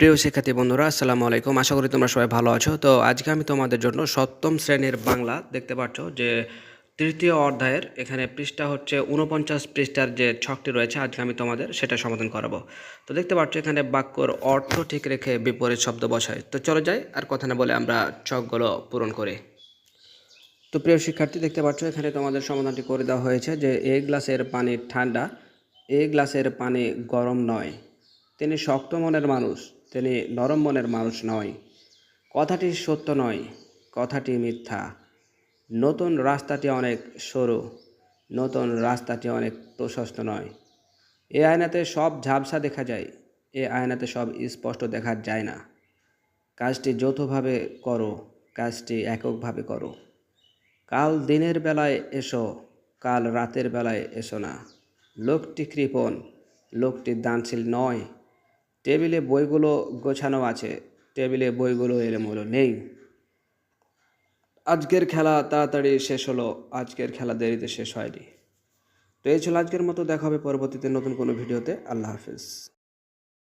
প্রিয় শিক্ষার্থী বন্ধুরা, আসসালামু আলাইকুম। আশা করি তোমরা সবাই ভালো আছো। তো আজকে আমি তোমাদের জন্য সপ্তম শ্রেণির বাংলা দেখতে পাচ্ছ যে তৃতীয় অধ্যায়ের এখানে পৃষ্ঠা হচ্ছে উনপঞ্চাশ পৃষ্ঠার যে ছকটি রয়েছে, আজকে আমি তোমাদের সেটা সমাধান করাবো। তো দেখতে পাচ্ছ এখানে বাক্যর অর্থ ঠিক রেখে বিপরীত শব্দ বসায়। তো চলো যাই, আর কথা না বলে আমরা ছকগুলো পূরণ করি। তো প্রিয় শিক্ষার্থী, দেখতে পাচ্ছ এখানে তোমাদের সমাধানটি করে দেওয়া হয়েছে যে এই গ্লাসের পানি ঠান্ডা, এ গ্লাসের পানি গরম নয়। তিনি শক্ত মনের মানুষ। তিনি নরম মনের মানুষ নয়। কথাটি সত্য নয়, কথাটি মিথ্যা। নতুন রাস্তাটি অনেক সরু, নতুন রাস্তাটি অনেক প্রশস্ত নয়। এ আয়নাতে সব ঝাপসা দেখা যায়, এ আয়নাতে সব স্পষ্ট দেখা যায় না। কাজটি যৌথভাবে করো, কাজটি এককভাবে করো। কাল দিনের বেলায় এসো, কাল রাতের বেলায় এসো না। লোকটি কৃপণ, লোকটি দানশীল নয় টেবিলে বইগুলো গোছানো আছে। টেবিলে বইগুলো এলোমেলো নেই। আজকের খেলা তাড়াতাড়ি শেষ হলো, আজকের খেলা দেরিতে শেষ হয়নি। তো এই ছিল আজকের মতো, দেখা হবে পরবর্তীতে নতুন কোনো ভিডিওতে। আল্লাহ হাফিজ।